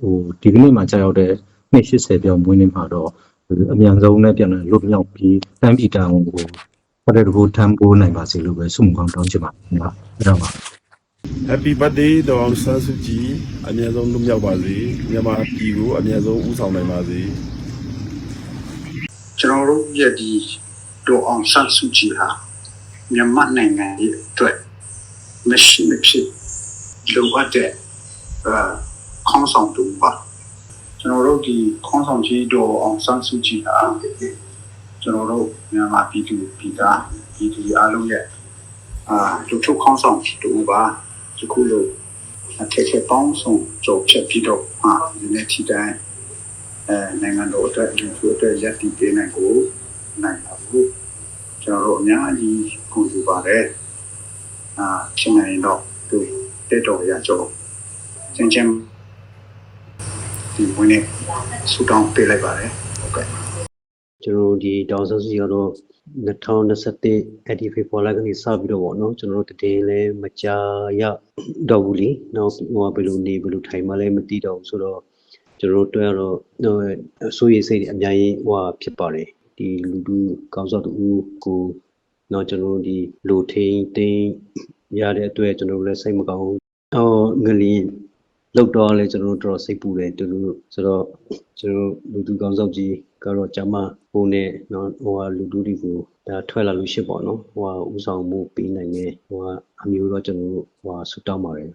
ဟိုဒီကနေ့မှကြာရောက်တဲ့နှစ်80ပြောင်းမွေးနေ့မှာတော့အမြန်ဆုံးနဲ့ပြန်လည်လွတ်မြောက်ပြီးတမ်းပြည်တောင်ကိုဘာတဲ့ကိုထမ်းပိုးနိုင်ပါစေလို့ပဲဆုမကောင်းတောင်းချင်ပါတယ်ခင်ဗျာအဲ့ဒါပါ Happy birthday ဒေါအောင်ဆန်းစုကြည်အမြဲဆုံးလွတ်မြောက်ပါစေမြန်မာပြည်ကိုအမြဲဆုံးဦးဆောင်နိုင်ပါစေကျွန်တော်တို့ရဲ့ဒီဒေါ်အောင်ဆန်းစုကြည်ဟာမြန်မာနိုင်ငံရဲ့အတွက်မရှိမဖြစ်လိုအပ်တဲ့အဲ ခေါင်းဆောင်တူပါကျွန်တော်တို့ဒီခေါင်းဆောင်ကြီးဒေါ်အောင်ဆန်းစုကြည်ဟာကျွန်တော်တို့မြန်မာပြည်သူပြည်သားပြည်သူအားလုံးရဲ့အာလူထုခေါင်းဆောင်တူပါဒီခုလိုအထက်ထက်ပေါင်းဆောင်ကြောဖြတ်ပြီးတော့အာဒီနေ့ထိတိုင်းအဲနိုင်ငံတော်အတွက်ဒီလိုအတွက်ရည်တည်ပေးနိုင်ကိုနိုင်ပါဘူးကျွန်တော်တို့အများကြီးကူညီပါတယ်အာဖြစ်နိုင်တော့ဒီတက်တော်ရကြောချင်းချင်း ဒီမွေးနေ့ဆူတောင်းပေးလိုက်ပါတယ်ဟုတ်ကဲ့ကျွန်တော်တို့ဒီတောင်ဆန်းစုကြည်ကတော့2021အဲ့ဒီဖေဖော်ဝါရီကနေစပြီးတော့ပေါ့နော်ကျွန်တော်တို့တည်င်းလဲမကြာရတော့ဘူးလीနောက်ဟိုကဘယ်လိုနေဘယ်လိုထိုင်မှလဲမသိတော့ဘူးဆိုတော့ကျွန်တော်တို့တွေ့ရတော့ဟိုအစိုးရစိတ်တွေအများကြီးဟိုဟာဖြစ်ပါတယ်ဒီလူလူကောင်းဆောင်တူကိုနောက်ကျွန်တော်တို့ဒီလူထိန်တင်းရတဲ့အတွက်ကျွန်တော်တို့လည်းစိတ်မကောင်းဘူးအော်ငလီ လောက်တော့လဲကျွန်တော်တို့တော်တော်စိတ်ပူတယ်တူတူဆိုတော့ကျွန်တော်လူသူကောင်းဆောင်ကြီးကတော့ဂျမဟိုနဲ့နော်ဟိုဟာလူတူတွေကိုဒါထွက်လာလို့ရှိပေါ့နော်ဟိုဟာဥဆောင်မှုပေးနိုင်တဲ့ဟိုဟာအမျိုးတော့ကျွန်တော်တို့ဟိုဟာဆူတောင်းပါတယ်